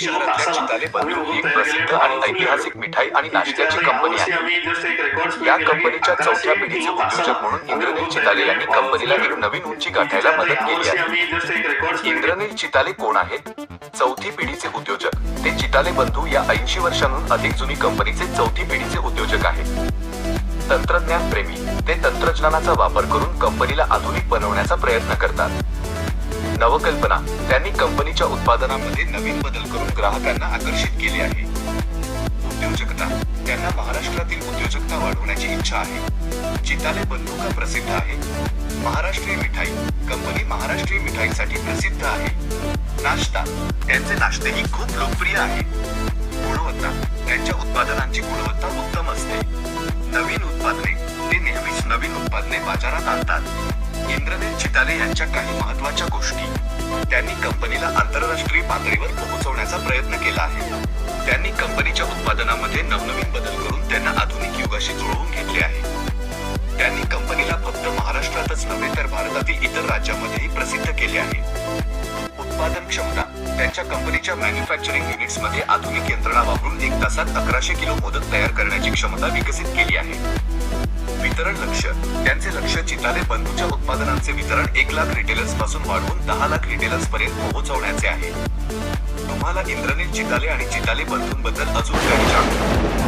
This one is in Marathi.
शहरातल्या चिताले बंधू ही प्रसिद्ध आणि ऐतिहासिक मिठाई आणि नाश्त्याची कंपनी आहे. या कंपनीच्या चौथ्या पिढीचे उद्योजक म्हणून इंद्रनील चिताले यांनी कंपनीला एक नवीन उंची गाठायला मदत केली आहे. इंद्रनील चिताले कोण आहेत? चौथी पिढीचे उद्योजक. ते चिताले बंधू या ऐंशी वर्षांहून अधिक जुनी कंपनीचे चौथी पिढीचे उद्योजक आहेत. तंत्रज्ञान प्रेमी. ते तंत्रज्ञानाचा वापर करून कंपनीला आधुनिक बनवण्याचा प्रयत्न करतात. नवकल्पना त्यांनी कंपनीच्या उत्पादनामध्ये नवीन बदल करून ग्राहकांना आकर्षित केले आहे. उद्योजकता त्यांना महाराष्ट्रातील उद्योजकता वाढवण्याची इच्छा आहे. चिताले बंधू प्रसिद्ध आहे. महाराष्ट्रीय मिठाई कंपनी महाराष्ट्रीय मिठाईसाठी प्रसिद्ध आहे. नाश्ता त्यांचे नाश्तेही खूप लोकप्रिय आहे. गुणवत्ता त्यांच्या उत्पादनांची गुणवत्ता उत्तम असते. नवीन उत्पादने ते नेहमीच नवीन उत्पादने बाजारात आणतात. चिताले यांच्या काही महत्त्वाच्या गोष्टी. त्यांनी कंपनीला आंतरराष्ट्रीय पातळीवर पोहोचवण्याचा प्रयत्न केला आहे. त्यांनी कंपनीच्या उत्पादनामध्ये नवनवीन बदल करून त्यांना आधुनिक युगाशी जुळवून घेतले आहे. त्यांनी कंपनीला फक्त महाराष्ट्रातच नव्हे तर भारतातील इतर राज्यांमध्येही प्रसिद्ध केले आहे. उत्पादन क्षमता त्यांच्या कंपनीच्या मॅन्युफॅक्चरिंग युनिट्समध्ये आधुनिक यंत्रणा वापरून एक तासात अकराशे किलो मोदक तयार करण्याची क्षमता विकसित केली आहे. वितरण लक्ष. त्यांचे लक्ष चिताले बंधूच्या उत्पादनांचे वितरण एक लाख रिटेलर्सपासून वाढवून दहा लाख रिटेलर्स पर्यंत पोहोचवण्याचे आहे. तुम्हाला इंद्रनील चिताले आणि चिताले बंधूंबद्दल अजून काही जाणून